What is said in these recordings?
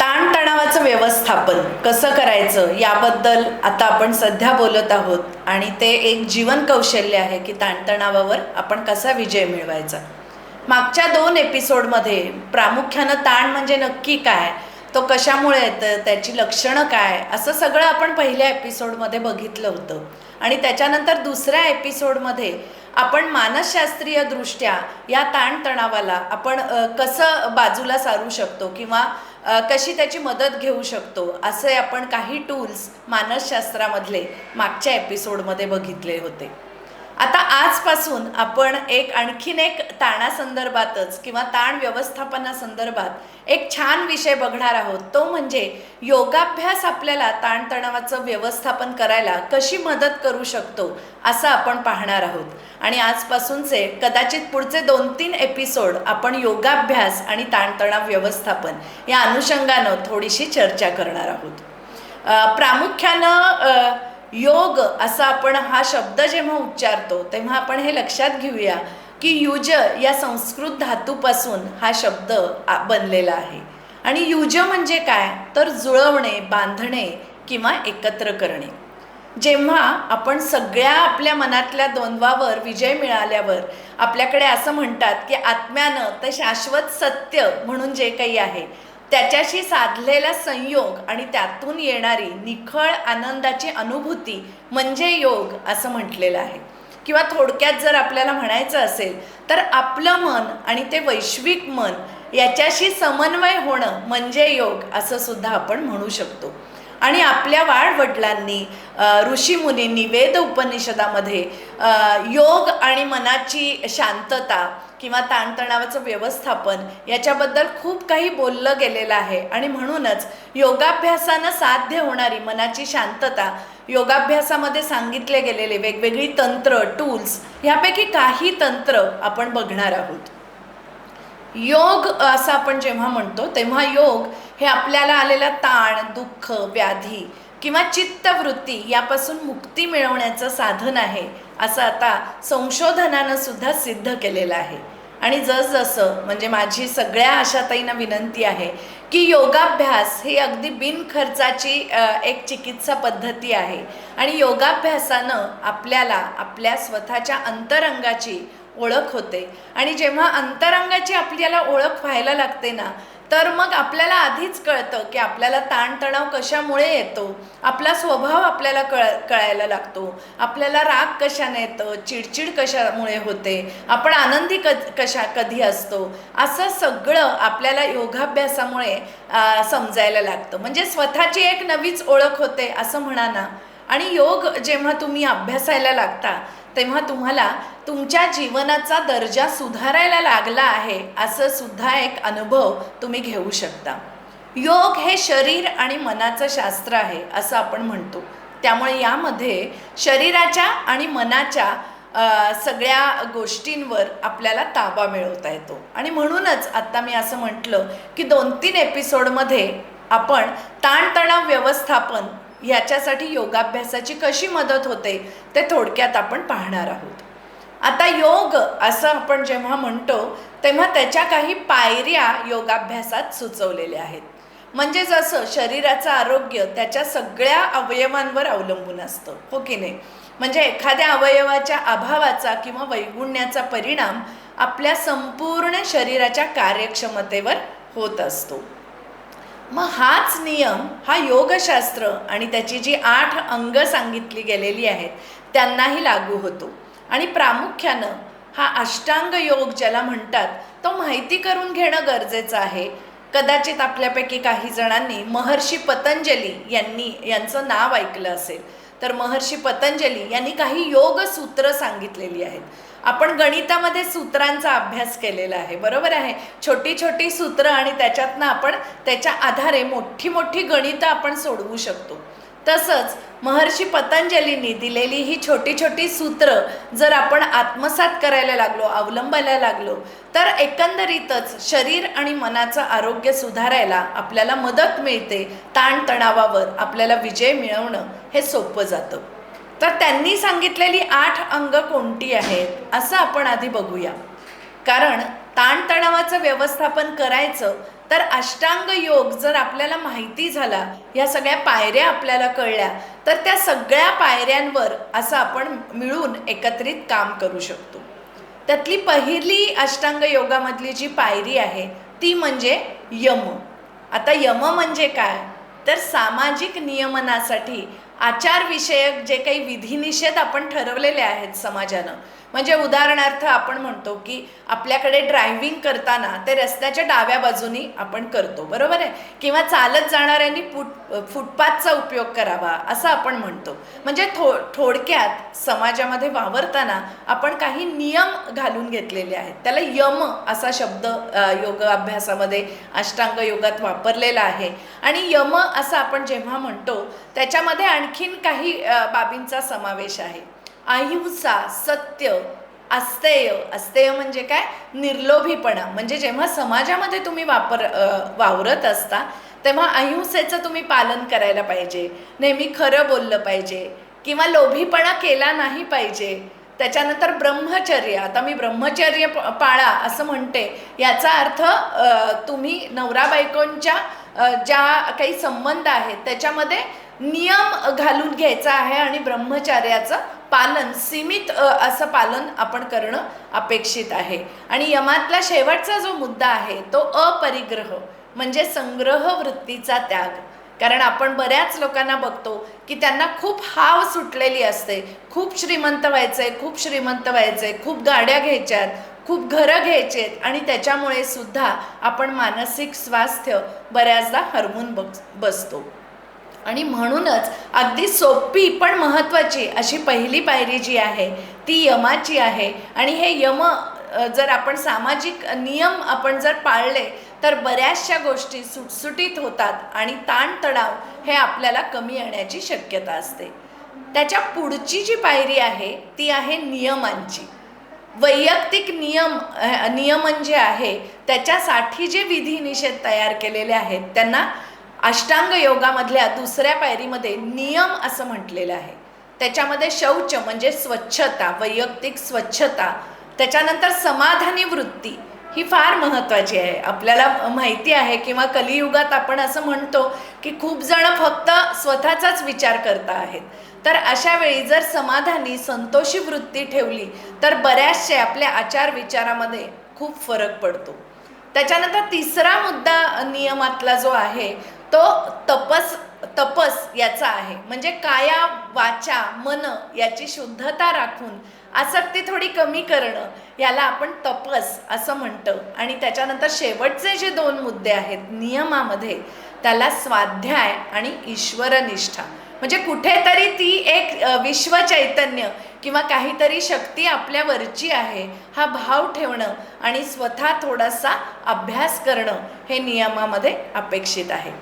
ताणतणावाचं व्यवस्थापन कसं करायचं याबद्दल आता आपण सध्या बोलत आहोत आणि ते एक जीवन कौशल्य आहे की ताणतणावावर आपण कसा विजय मिळवायचा. मागच्या दोन एपिसोडमध्ये प्रामुख्यानं ताण म्हणजे नक्की काय तो कशामुळे येतं त्याची लक्षणं काय असं सगळं आपण पहिल्या एपिसोडमध्ये बघितलं होतं. आणि त्याच्यानंतर दुसऱ्या एपिसोडमध्ये आपण मानसशास्त्रीय दृष्ट्या या ताणतणावाला आपण कसं बाजूला सारू शकतो किंवा कशी त्याची मदत घेऊ शकतो असे आपण काही टूल्स मानसशास्त्रामधले मागच्या एपिसोडमध्ये बघितले होते. आता आजपासून आपण एक आणखीन एक ताणासंदर्भातच किंवा ताण व्यवस्थापनासंदर्भात एक छान विषय बघणार आहोत. तो म्हणजे योगाभ्यास आपल्याला ताणतणावाचं व्यवस्थापन करायला कशी मदत करू शकतो असं आपण पाहणार आहोत. आणि आजपासूनचे कदाचित पुढचे दोन तीन एपिसोड आपण योगाभ्यास आणि ताणतणाव व्यवस्थापन या अनुषंगानं थोडीशी चर्चा करणार आहोत. प्रामुख्यानं योग असा आपण हा शब्द जेव्हा उच्चारतो तेव्हा आपण हे लक्षात घेऊया की युज या संस्कृत धातूपासून हा शब्द बनलेला आहे. आणि युज म्हणजे काय? तर जुळवणे बांधणे किंवा एकत्र करणे. जेव्हा आपण सगळ्या आपल्या मनातल्या द्वंद्वावर विजय मिळाल्यावर आपल्याकडे असं म्हणतात की आत्म्यानं तर शाश्वत सत्य म्हणून जे काही आहे त्याच्याशी साधलेला संयोग आणि त्यातून येणारी निखळ आनंदाची अनुभूती म्हणजे योग असं म्हटलेलं आहे. किंवा थोडक्यात जर आपल्याला म्हणायचं असेल तर आपलं मन आणि ते वैश्विक मन याच्याशी समन्वय होणं म्हणजे योग असं सुद्धा आपण म्हणू शकतो. आणि आपल्या वाडवडिलांनी ऋषीमुनींनी वेद उपनिषदामध्ये योग आणि मनाची शांतता किंवा ताणतणावाचं व्यवस्थापन याच्याबद्दल खूप काही बोललं गेलेलं आहे. आणि म्हणूनच योगाभ्यासानं साध्य होणारी मनाची शांतता योगाभ्यासामध्ये सांगितले गेलेले वेगवेगळी तंत्र टूल्स ह्यापैकी काही तंत्र आपण बघणार आहोत. योग असं आपण जेव्हा म्हणतो तेव्हा योग हे आपल्याला आलेला ताण दुःख व्याधी किंवा चित्तवृत्ती यापासून मुक्ती मिळवण्याचं साधन आहे असं आता संशोधनानं सुद्धा सिद्ध केलेलं आहे. आणि जसजसं म्हणजे माझी सगळ्या आशाताईंना विनंती आहे की योगाभ्यास ही अगदी बिनखर्चाची एक चिकित्सा पद्धती आहे. आणि योगाभ्यासानं आपल्याला आपल्या स्वतःच्या अंतरंगाची ओळख होते. आणि जेव्हा अंतरंगाची आपल्याला ओळख व्हायला लागते ना तर मग आपल्याला आधीच कळतं की आपल्याला ताणतणाव कशामुळे येतो. आपला स्वभाव आपल्याला कळ कळायला लागतो. आपल्याला राग कशाने येतं? चिडचिड कशामुळे होते? आपण आनंदी क कशा कधी असतो? असं सगळं आपल्याला योगाभ्यासामुळे समजायला लागतं. म्हणजे स्वतःची एक नवीच ओळख होते असं म्हणा ना. आणि योग जेव्हा तुम्ही अभ्यासायला लागता तेव्हा तुम्हाला तुमच्या जीवनाचा दर्जा सुधारायला लागला आहे असं सुद्धा एक अनुभव तुम्ही घेऊ शकता. योग हे शरीर आणि मनाचं शास्त्र आहे असं आपण म्हणतो. त्यामुळे यामध्ये शरीराच्या आणि मनाच्या सगळ्या गोष्टींवर आपल्याला ताबा मिळवता येतो. आणि म्हणूनच आत्ता मी असं म्हटलं की दोन तीन एपिसोडमध्ये आपण ताणतणाव व्यवस्थापन ह्याच्यासाठी योगाभ्यासाची कशी मदत होते ते थोडक्यात आपण पाहणार आहोत. आता योग असं आपण जेव्हा म्हणतो तेव्हा त्याच्या काही पायऱ्या योगाभ्यासात सुचवलेल्या आहेत. म्हणजे जसं शरीराचं आरोग्य त्याच्या सगळ्या अवयवांवर अवलंबून असतं हो की नाही? म्हणजे एखाद्या अवयवाच्या अभावाचा किंवा वैगुण्याचा परिणाम आपल्या संपूर्ण शरीराच्या कार्यक्षमतेवर होत असतो. मग हाच नियम हा योगशास्त्र आणि त्याची जी आठ अंग सांगितली गेलेली आहेत त्यांनाही लागू होतो. आणि प्रामुख्यानं हा अष्टांग योग ज्याला म्हणतात तो माहिती करून घेणं गरजेचं आहे. कदाचित आपल्यापैकी काही जणांनी महर्षी पतंजली यांनी यांचं नाव ऐकलं असेल. तर महर्षी पतंजली यांनी काही योग सूत्र सांगितलेली आहेत. आपण गणितामध्ये सूत्रांचा अभ्यास केलेला आहे. बरोबर आहे? छोटी छोटी सूत्र आणि त्याच्यातनं आपण त्याच्या आधारे मोठी मोठी गणितं आपण सोडवू शकतो. तसंच महर्षी पतंजलींनी दिलेली ही छोटी छोटी सूत्र जर आपण आत्मसात करायला लागलो अवलंबायला लागलो तर एकंदरीतच शरीर आणि मनाचं आरोग्य सुधारायला आपल्याला मदत मिळते ताणतणावावर आपल्याला विजय मिळवणं हे सोपं जातं. तर त्यांनी सांगितलेली आठ अंग कोणती आहेत असं आपण आधी बघूया. कारण ताणतणावाचं व्यवस्थापन करायचं तर अष्टांग योग जर आपल्याला माहिती झाला या सगळ्या पायऱ्या आपल्याला कळल्या तर त्या सगळ्या पायऱ्यांवर असं आपण मिळून एकत्रित काम करू शकतो. त्यातली पहिली अष्टांग योगामधली जी पायरी आहे ती म्हणजे यम. आता यम म्हणजे काय? तर सामाजिक नियमनासाठी आचारविषयक जे काही विधिनिषेध आपण ठरवलेले आहेत समाजानं म्हणजे उदाहरणार्थ आपण म्हणतो की आपल्याकडे ड्रायव्हिंग करताना ते रस्त्याच्या डाव्या बाजूनी आपण करतो बरोबर आहे? किंवा चालत जाणाऱ्यांनी फुट फुटपाथचा उपयोग करावा असं आपण म्हणतो. म्हणजे थो थोडक्यात समाजामध्ये वावरताना आपण काही नियम घालून घेतलेले आहेत. त्याला यम असा शब्द योग अभ्यासामध्ये अष्टांग योगात वापरलेला आहे. आणि यम असं आपण जेव्हा म्हणतो त्याच्यामध्ये आणखीन काही बाबींचा समावेश आहे. अहिंसा सत्य अस्तेय अस्तेय म्हणजे काय? निर्लोभीपणा. म्हणजे जेव्हा समाजामध्ये तुम्ही वापर वावरत असता तेव्हा अहिंसेचं तुम्ही पालन करायला पाहिजे. नेहमी खरं बोललं पाहिजे. किंवा लोभीपणा केला नाही पाहिजे. त्याच्यानंतर ब्रह्मचर्य. आता मी ब्रह्मचर्य पाळा असं म्हणते. याचा अर्थ तुम्ही नवरा बायकोंच्या ज्या काही संबंध आहेत त्याच्यामध्ये नियम घालून घ्यायचा आहे आणि ब्रह्मचार्याचं पालन सीमित असं पालन आपण करणं अपेक्षित आहे. आणि यमातला शेवटचा जो मुद्दा आहे तो अपरिग्रह म्हणजे संग्रह वृत्तीचा त्याग. कारण आपण बऱ्याच लोकांना बघतो की त्यांना खूप हाव सुटलेली असते. खूप श्रीमंत व्हायचंय खूप श्रीमंत व्हायचंय खूप गाड्या घ्यायच्यात खूप घरं घ्यायचेत आणि त्याच्यामुळे सुद्धा आपण मानसिक स्वास्थ्य बऱ्याचदा हरवून बस बसतो. आणि म्हणूनच अगदी सोपी पण महत्त्वाची अशी पहिली पायरी जी आहे ती यमाची आहे. आणि हे यम जर आपण सामाजिक नियम आपण जर पाळले तर बऱ्याचशा गोष्टी सुटसुटीत होतात आणि ताणतणाव हे आपल्याला कमी येण्याची शक्यता असते. त्याच्या पुढची जी पायरी आहे ती आहे नियमांची. वैयक्तिक नियम नियमन जे म्हणजे आहे त्याच्यासाठी जे विधी निषेध तयार केलेले आहेत त्यांना अष्टांग योगामधल्या दुसऱ्या पायरीमध्ये नियम असं म्हटलेलं आहे. त्याच्यामध्ये शौच म्हणजे स्वच्छता वैयक्तिक स्वच्छता त्याच्यानंतर समाधानी वृत्ती ही फार महत्त्वाची आहे. आपल्याला माहिती आहे किंवा कलियुगात आपण असं म्हणतो की खूप जण फक्त स्वतःचाच विचार करता आहेत. तर अशा वेळी जर समाधानी संतोषी वृत्ती ठेवली तर बऱ्याचशे आपल्या आचार विचारामध्ये खूप फरक पडतो. त्याच्यानंतर तिसरा मुद्दा नियमातला जो आहे तो तपस तपस याचा आहे. म्हणजे काया वाचा मन याची शुद्धता राखून आसक्ती थोडी कमी करणं याला आपण तपस असं म्हणतं. आणि त्याच्यानंतर शेवटचे जे दोन मुद्दे आहेत नियमामध्ये त्याला स्वाध्याय आणि ईश्वरनिष्ठा. म्हणजे कुठेतरी ती एक विश्वचैतन्य विश्व चैतन्य किंवा काहीतरी शक्ती आपल्यावरची आहे हा भाव ठेवणं आणि स्वतः थोडासा अभ्यास करणं हे नियमामध्ये अपेक्षित आहे.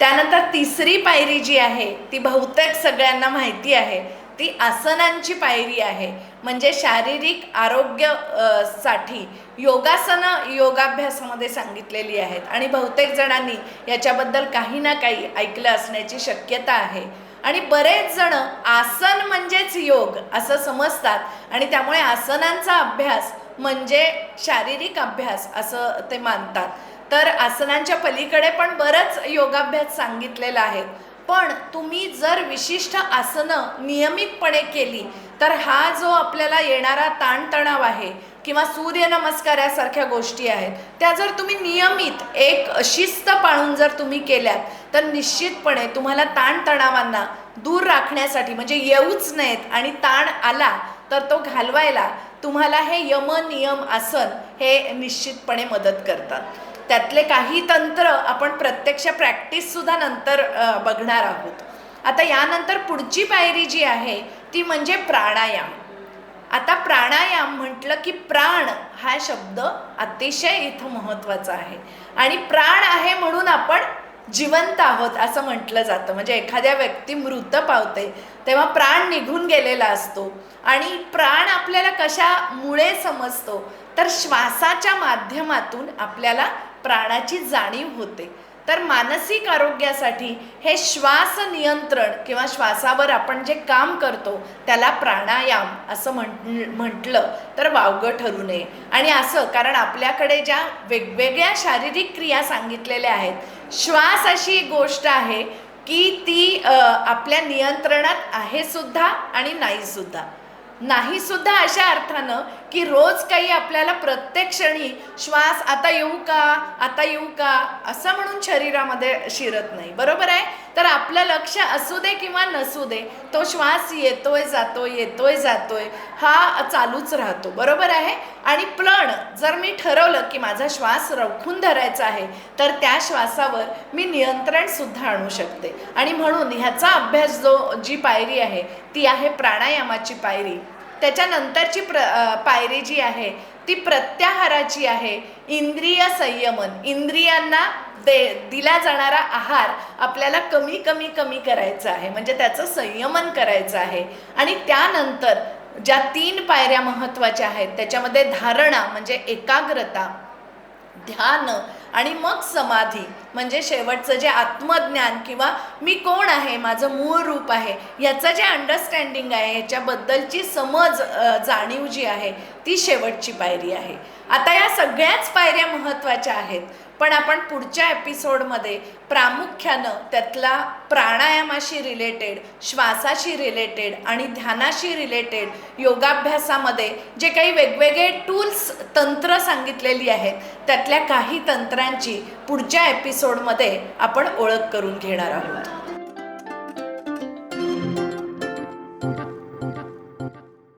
त्यानंतर तिसरी पायरी जी आहे ती बहुतेक सगळ्यांना माहिती आहे. ती आसनांची पायरी आहे. म्हणजे शारीरिक आरोग्यसाठी योगासनं योगाभ्यासामध्ये सांगितलेली आहेत. आणि बहुतेक जणांनी याच्याबद्दल काही ना काही ऐकलं असण्याची शक्यता आहे. आणि बरेच जण आसन म्हणजेच योग असं समजतात. आणि त्यामुळे आसनांचा अभ्यास म्हणजे शारीरिक अभ्यास असं ते मानतात. तर आसनांच्या पलीकडे पण बरंच योगाभ्यास सांगितलेला आहे. पण तुम्ही जर विशिष्ट आसनं नियमितपणे केली तर हा जो आपल्याला येणारा ताणतणाव आहे किंवा सूर्यनमस्कार यासारख्या गोष्टी आहेत त्या जर तुम्ही नियमित एक शिस्त पाळून जर तुम्ही केल्यात तर निश्चितपणे तुम्हाला ताणतणावांना दूर राखण्यासाठी म्हणजे येऊच नाहीत आणि ताण आला तर तो घालवायला तुम्हाला हे यम नियम आसन हे निश्चितपणे मदत करतात. त्यातले काही तंत्र आपण प्रत्यक्ष प्रॅक्टिससुद्धा नंतर बघणार आहोत. आता यानंतर पुढची पायरी जी आहे ती म्हणजे प्राणायाम. आता प्राणायाम म्हटलं की प्राण हा शब्द अतिशय इथं महत्त्वाचा आहे. आणि प्राण आहे म्हणून आपण जिवंत आहोत असं म्हटलं जातं. म्हणजे एखाद्या व्यक्ती मृत पावते तेव्हा प्राण निघून गेलेला असतो. आणि प्राण आपल्याला कशामुळे समजतो? तर श्वासाच्या माध्यमातून आपल्याला प्राणाची जाणीव होते. तर मानसिक आरोग्यासाठी हे श्वास नियंत्रण किंवा श्वासावर आपण जे काम करतो त्याला प्राणायाम असं म्हण म्हटलं तर वावगं ठरू नये. आणि असं कारण आपल्याकडे ज्या वेगवेगळ्या शारीरिक क्रिया सांगितलेल्या आहेत श्वास अशी गोष्ट आहे की ती आपल्या नियंत्रणात आहे सुद्धा आणि नाही सुद्धा. नाही सुद्धा अशा अर्थानं की रोज काही आपल्याला प्रत्येक क्षणी श्वास आता येऊ का आता येऊ का असं म्हणून शरीरामध्ये शिरत नाही. बरोबर आहे? तर आपलं लक्ष असू दे किंवा नसू दे तो श्वास येतोय जातोय येतोय जातोय हा चालूच राहतो. बरोबर आहे? आणि प्लण जर मी ठरवलं की माझा श्वास रोखून धरायचा आहे तर त्या श्वासावर मी नियंत्रण सुद्धा आणू शकते. आणि म्हणून ह्याचा अभ्यास जो जी पायरी आहे ती आहे प्राणायामाची पायरी. त्याच्यानंतरची प्र पायरी जी आहे ती प्रत्याहाराची आहे. इंद्रिय संयमन. इंद्रियांना दे दिला जाणारा आहार आपल्याला कमी कमी कमी करायचा आहे. म्हणजे त्याचं संयमन करायचं आहे. आणि त्यानंतर ज्या तीन पायऱ्या महत्त्वाच्या आहेत त्याच्यामध्ये धारणा म्हणजे एकाग्रता ध्यान आणि मग समाधी म्हणजे शेवटचं जे आत्मज्ञान किंवा मी कोण आहे माझं मूळ रूप आहे याचं जे अंडरस्टँडिंग आहे याच्याबद्दलची समज जाणीव जी आहे ती शेवटची पायरी आहे. आता या सगळ्याच पायऱ्या महत्त्वाच्या आहेत. पण आपण पुढच्या एपिसोडमध्ये प्रामुख्यानं त्यातला प्राणायामाशी रिलेटेड श्वासाशी रिलेटेड आणि ध्यानाशी रिलेटेड योगाभ्यासामध्ये जे काही वेगवेगळे टूल्स तंत्र सांगितलेली आहेत त्यातल्या काही तंत्रांची पुढच्या एपिसोडमध्ये आपण ओळख करून घेणार आहोत.